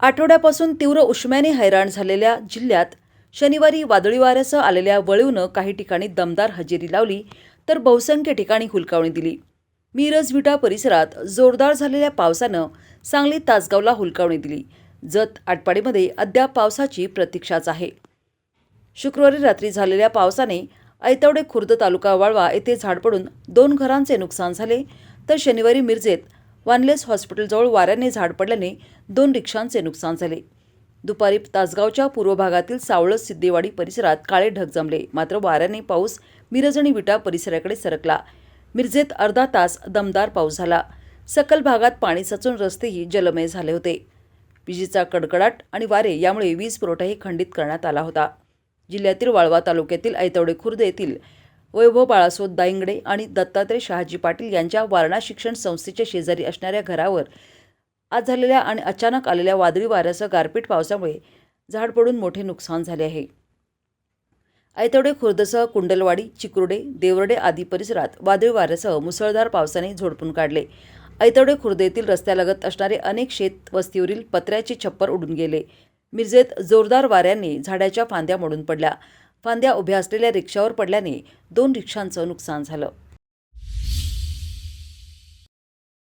आठवड्यापासून तीव्र उष्म्याने हैराण झालेल्या जिल्ह्यात शनिवारी वादळी वाऱ्यासह आलेल्या वळीवनं काही ठिकाणी दमदार हजेरी लावली तर बहुसंख्य ठिकाणी हुलकावणी दिली. मिरज विटा परिसरात जोरदार झालेल्या पावसानं सांगली तासगावला हुलकावणी दिली. जत आटपाडीमध्ये अद्याप पावसाची प्रतीक्षाच आहे. शुक्रवारी रात्री झालेल्या पावसाने ऐतवडे खुर्द तालुका वाळवा येथे झाड पडून दोन घरांचे नुकसान झाले तर शनिवारी मिरजेत वानलेस हॉस्पिटलजवळ वाऱ्याने झाड पडल्याने दोन रिक्षांचे नुकसान झाले. दुपारी तासगावच्या पूर्व भागातील सावळस सिद्धेवाडी परिसरात काळे ढग जमले. मात्र वाऱ्याने पाऊस मिरज आणि विटा परिसराकडे सरकला. मिरजेत अर्धा तास दमदार पाऊस झाला. सकल भागात पाणी साचून रस्तेही जलमय झाले होते. विजेचा कडकडाट आणि वारे यामुळे वीज पुरवठाही खंडित करण्यात आला होता. जिल्ह्यातील वाळवा तालुक्यातील ऐतवडे खुर्द येथील वैभव बाळासोद दाईंगडे आणि दत्तात्रय शहाजी पाटील यांच्या वारणा शिक्षण संस्थेच्या शेजारी असणाऱ्या घरावर आज झालेल्या आणि अचानक आलेल्या वादळी वाऱ्यासह गारपीट पावसामुळे झाड पडून मोठे नुकसान झाले आहे. ऐतवडे खुर्दसह कुंडलवाडी चिकुर्डे देवरडे आदी परिसरात वादळी वाऱ्यासह मुसळधार पावसाने झोडपून काढले. ऐतवडे खुर्द येथील रस्त्यालगत असणारे अनेक शेत वस्तीवरील पत्र्याचे छप्पर उडून गेले. मिरजेत जोरदार वाऱ्याने झाडाच्या फांद्या मोडून पडल्या. फांद्या उभ्या असलेल्या रिक्षावर पडल्याने दोन रिक्षांचं नुकसान झालं.